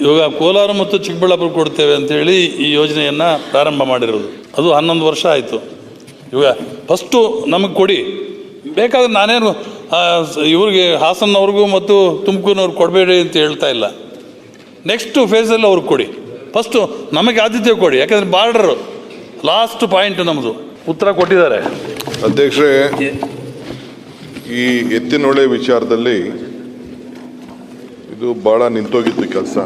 ಇವಾಗ ಕೋಲಾರ ಮತ್ತು ಚಿಕ್ಕಬಳ್ಳಾಪುರ ಕೊಡ್ತೇವೆ ಅಂತೇಳಿ ಈ ಯೋಜನೆಯನ್ನು ಪ್ರಾರಂಭ ಮಾಡಿರೋದು. ಅದು ಹನ್ನೊಂದು ವರ್ಷ ಆಯಿತು. ಇವಾಗ ಫಸ್ಟು ನಮಗೆ ಕೊಡಿ. ಬೇಕಾದ್ರೆ ನಾನೇನು ಇವ್ರಿಗೆ ಹಾಸನವ್ರಿಗೂ ಮತ್ತು ತುಮಕೂರಿನವ್ರಿಗೆ ಕೊಡಬೇಡಿ ಅಂತ ಹೇಳ್ತಾ ಇಲ್ಲ. ನೆಕ್ಸ್ಟು ಫೇಸಲ್ಲಿ ಅವ್ರಿಗೆ ಕೊಡಿ. ಫಸ್ಟು ನಮಗೆ ಆದ್ಯತೆ ಕೊಡಿ. ಯಾಕಂದರೆ ಬಾರ್ಡರು ಲಾಸ್ಟ್ ಪಾಯಿಂಟ್ ನಮ್ಮದು ಉತ್ತರ ಕೊಟ್ಟಿದ್ದಾರೆ. ಅಧ್ಯಕ್ಷರೇ ಈ ಎತ್ತಿನೊಳೆ ವಿಚಾರದಲ್ಲಿ ಇದು ಭಾಳ ನಿಂತೋಗಿತ್ತು ಕೆಲಸ.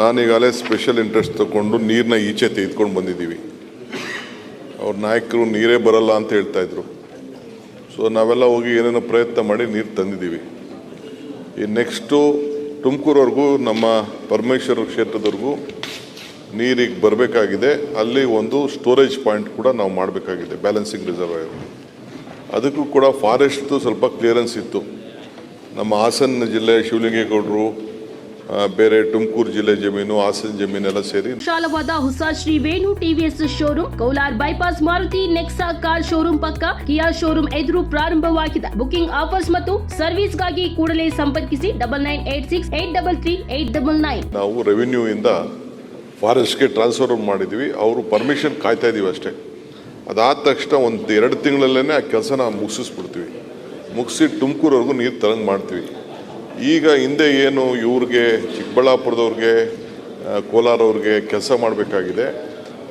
ನಾನೀಗಾಗಲೇ ಸ್ಪೆಷಲ್ ಇಂಟ್ರೆಸ್ಟ್ ತಗೊಂಡು ನೀರನ್ನ ಈಚೆ ತೆಗೆದುಕೊಂಡು ಬಂದಿದ್ದೀವಿ. ಅವ್ರ ನಾಯಕರು ನೀರೇ ಬರಲ್ಲ ಅಂತ ಹೇಳ್ತಾ ಇದ್ರು. ಸೊ ನಾವೆಲ್ಲ ಹೋಗಿ ಏನೇನೋ ಪ್ರಯತ್ನ ಮಾಡಿ ನೀರು ತಂದಿದ್ದೀವಿ. ಈ ನೆಕ್ಸ್ಟು ತುಮಕೂರವರೆಗೂ ನಮ್ಮ ಪರಮೇಶ್ವರ ಕ್ಷೇತ್ರದವರೆಗೂ ನೀರಿಗೆ ಬರಬೇಕಾಗಿದೆ. ಅಲ್ಲಿ ಒಂದು ಸ್ಟೋರೇಜ್ ಪಾಯಿಂಟ್ ಕೂಡ ನಾವು ಮಾಡಬೇಕಾಗಿದೆ ಬ್ಯಾಲೆನ್ಸಿಂಗ್ ರಿಸರ್ವಾಯರ್ ಅದಕ್ಕೂ ಕೂಡ ಫಾರೆಸ್ಟ್ದು ಸ್ವಲ್ಪ ಕ್ಲಿಯರೆನ್ಸ್ ಇತ್ತು. ನಮ್ಮ ಹಾಸನ ಜಿಲ್ಲೆ ಶಿವಲಿಂಗೇಗೌಡರು ಬೇರೆ ತುಮಕೂರು ಜಿಲ್ಲೆ ಜಮೀನು ಹಾಸನ ಜಮೀನೆಲ್ಲ ಸೇರಿ ವಿಶಾಲವಾದ ಹೊಸ Shri Venu TVS showroom Kolar bypass Maruti Nexa car showroom ಪಕ್ಕ ಕಿಯಾ ಶೋರೂಮ್ ಎದುರು ಪ್ರಾರಂಭವಾಗಿದೆ. ಬುಕಿಂಗ್ ಆಫರ್ಸ್ ಮತ್ತು ಸರ್ವಿಸ್ಗಾಗಿ ಕೂಡಲೇ ಸಂಪರ್ಕಿಸಿ double nine eight six eight double three eight double nine ನಾವು ರೆವಿನ್ಯೂ ಇಂದ ಫಾರೆಸ್ಟ್ಗೆ ಟ್ರಾನ್ಸ್ಫರ್ ಮಾಡಿದ್ವಿ. ಅವರು ಪರ್ಮಿಷನ್ ಕಾಯ್ತಾ ಇದೀವಿ ಅಷ್ಟೇ. ಅದಾದ ತಕ್ಷಣ ಒಂದು ಎರಡು ತಿಂಗಳಲ್ಲೇ ಆ ಕೆಲಸನ ಮುಗಿಸ್ಬಿಡ್ತೀವಿ ಮುಗಿಸಿ ತುಮಕೂರವರೆಗೂ ನೀರು ತರಂಗ್ ಮಾಡ್ತೀವಿ. ಈಗ ಹಿಂದೆ ಏನು ಇವ್ರಿಗೆ, ಚಿಕ್ಕಬಳ್ಳಾಪುರದವ್ರಿಗೆ ಕೋಲಾರವ್ರಿಗೆ ಕೆಲಸ ಮಾಡಬೇಕಾಗಿದೆ.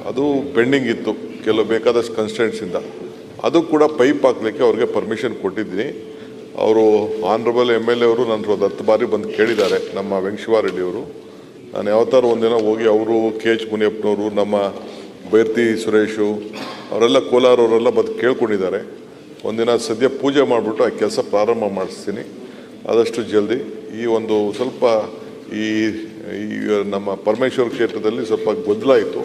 ಅದು ಪೆಂಡಿಂಗ್ ಇತ್ತು, ಕೆಲವು ಬೇಕಾದಷ್ಟು ಕನ್ಸ್ಟೆಂಟ್ಸಿಂದ ಅದು ಕೂಡ ಪೈಪ್ ಹಾಕ್ಲಿಕ್ಕೆ ಅವ್ರಿಗೆ ಪರ್ಮಿಷನ್ ಕೊಟ್ಟಿದ್ದೀನಿ. ಅವರು ಆನರಬಲ್ ಎಂ ಎಲ್ ಎ ಅವರು ನನ್ನ ಒಂದು ಹತ್ತು ಬಾರಿ ಬಂದು ಕೇಳಿದ್ದಾರೆ, ನಮ್ಮ ವೆಂಕಟೇಶ್ವರರೆಡ್ಡಿ ಅವರು. ನಾನು ಯಾವತ್ತಾರು ಒಂದಿನ ಹೋಗಿ ಅವರು, ಕೆ ಎಚ್ ಮುನಿಯಪ್ಪನವರು, ನಮ್ಮ ಬೈರ್ತಿ ಸುರೇಶು, ಅವರೆಲ್ಲ ಕೋಲಾರವರೆಲ್ಲ ಬಂದು ಕೇಳ್ಕೊಂಡಿದ್ದಾರೆ. ಒಂದಿನ ಸದ್ಯ ಪೂಜೆ ಮಾಡಿಬಿಟ್ಟು ಆ ಕೆಲಸ ಪ್ರಾರಂಭ ಮಾಡಿಸ್ತೀನಿ. ಆದಷ್ಟು ಜಲ್ದಿ ಈ ಒಂದು ಸ್ವಲ್ಪ ಈ ನಮ್ಮ ಪರಮೇಶ್ವರ ಕ್ಷೇತ್ರದಲ್ಲಿ ಸ್ವಲ್ಪ ಗೊಂದಲ ಇತ್ತು.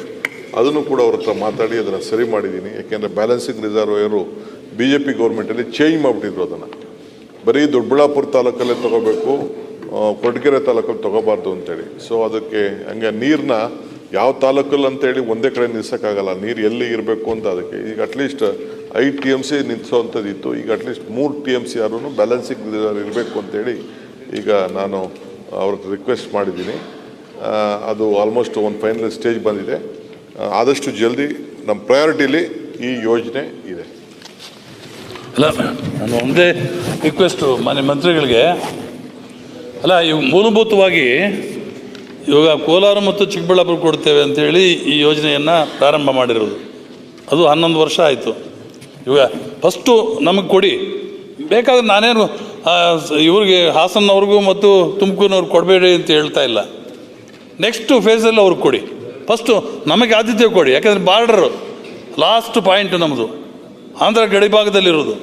ಅದನ್ನು ಕೂಡ ಅವ್ರ ಹತ್ರ ಮಾತಾಡಿ ಅದನ್ನು ಸರಿ ಮಾಡಿದ್ದೀನಿ ಯಾಕೆಂದರೆ ಬ್ಯಾಲೆನ್ಸಿಂಗ್ ರಿಸರ್ವೇಯರು ಬಿ ಜೆ ಪಿ ಗೌರ್ಮೆಂಟಲ್ಲಿ ಚೇಂಜ್ ಮಾಡಿಬಿಟ್ಟಿದ್ರು ಅದನ್ನು. ಬರೀ ದೊಡ್ಡಬಳ್ಳಾಪುರ ತಾಲೂಕಲ್ಲೇ ತಗೋಬೇಕು ಕೊಡಗೆರೆ ತಾಲೂಕಲ್ಲಿ ತೊಗೋಬಾರ್ದು ಅಂತೇಳಿ. ಸೊ ಅದಕ್ಕೆ ಹಂಗೆ ನೀರನ್ನ ಯಾವ ತಾಲೂಕಲ್ಲಿ ಅಂತೇಳಿ ಒಂದೇ ಕಡೆ ನಿಲ್ಲಿಸೋಕ್ಕಾಗಲ್ಲ ನೀರು ಎಲ್ಲಿ ಇರಬೇಕು ಅಂತ ಅದಕ್ಕೆ. ಈಗ ಅಟ್ಲೀಸ್ಟ್ ಐದು ಟಿ ಎಂ ಸಿ ನಿಲ್ಲಿಸೋವಂಥದ್ದು ಇತ್ತು ಈಗ ಅಟ್ಲೀಸ್ಟ್ ಮೂರು ಟಿ ಎಂ ಸಿ ಆದ್ರೂ ಬ್ಯಾಲೆನ್ಸಿಂಗ್ ಇರಬೇಕು ಅಂತೇಳಿ ಈಗ ನಾನು ಅವ್ರ ರಿಕ್ವೆಸ್ಟ್ ಮಾಡಿದ್ದೀನಿ. ಅದು ಆಲ್ಮೋಸ್ಟ್ ಒಂದು ಫೈನಲ್ ಸ್ಟೇಜ್ ಬಂದಿದೆ. ಆದಷ್ಟು ಜಲ್ದಿ ನಮ್ಮ ಪ್ರಯಾರಿಟಿಲಿ ಈ ಯೋಜನೆ ಇದೆ. ಅಲ್ಲ, ನಾನು ಒಂದೇ ರಿಕ್ವೆಸ್ಟು ಮಾನ್ಯ ಮಂತ್ರಿಗಳಿಗೆ. ಅಲ್ಲ, ಇವು ಮೂಲಭೂತವಾಗಿ ಇವಾಗ ಕೋಲಾರ ಮತ್ತು ಚಿಕ್ಕಬಳ್ಳಾಪುರ ಕೊಡ್ತೇವೆ ಅಂತೇಳಿ ಈ ಯೋಜನೆಯನ್ನು ಪ್ರಾರಂಭ ಮಾಡಿರೋದು. ಅದು ಹನ್ನೊಂದು ವರ್ಷ ಆಯಿತು. ಇವಾಗ ಫಸ್ಟು ನಮಗೆ ಕೊಡಿ. ಬೇಕಾದ್ರೆ ನಾನೇನು ಇವ್ರಿಗೆ ಹಾಸನ್ನವ್ರಿಗೂ ಮತ್ತು ತುಮಕೂರಿನವ್ರಿಗೆ ಕೊಡಬೇಡಿ ಅಂತ ಹೇಳ್ತಾ ಇಲ್ಲ. ನೆಕ್ಸ್ಟು ಫೇಸಲ್ಲಿ ಅವ್ರಿಗೆ ಕೊಡಿ. ಫಸ್ಟು ನಮಗೆ ಆದ್ಯತೆ ಕೊಡಿ. ಯಾಕಂದರೆ ಬಾರ್ಡರ್ ಲಾಸ್ಟ್ ಪಾಯಿಂಟ್ ನಮ್ಮದು ಆಂಧ್ರ ಗಡಿ ಭಾಗದಲ್ಲಿರೋದು.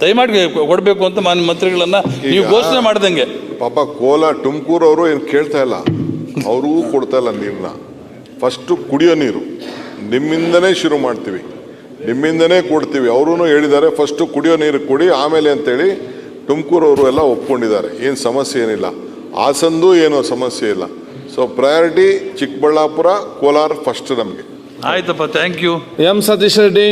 ದಯಮಾಡಿ ಕೊಡಬೇಕು ಅಂತ ಮಾನ್ಯ ಮಂತ್ರಿಗಳನ್ನು ನೀವು ಘೋಷಣೆ ಮಾಡಿದಂಗೆ. ಪಾಪ ಕೋಲ ತುಮಕೂರು ಅವರು ಏನು ಕೇಳ್ತಾ ಇಲ್ಲ. ಅವರಿಗೂ ಕೊಡ್ತಾ ಇಲ್ಲ ನೀರನ್ನ ಫಸ್ಟು ಕುಡಿಯೋ ನೀರು. ನಿಮ್ಮಿಂದನೇ ಶುರು ಮಾಡ್ತೀವಿ. ನಿಮ್ಮಿಂದನೇ ಕೊಡ್ತೀವಿ. ಅವರು ಹೇಳಿದ್ದಾರೆ ಫಸ್ಟು ಕುಡಿಯೋ ನೀರು ಕೊಡಿ ಆಮೇಲೆ ಅಂತೇಳಿ ತುಮಕೂರು ಅವರು ಎಲ್ಲ ಒಪ್ಕೊಂಡಿದ್ದಾರೆ. ಏನು ಸಮಸ್ಯೆ ಏನಿಲ್ಲ. ಹಾಸಂದು ಏನೋ ಸಮಸ್ಯೆ ಇಲ್ಲ. So priority Chikkaballapur Kolar first ನಮಗೆ. ಆಯ್ತಪ್ಪ thank you M Satish Reddy.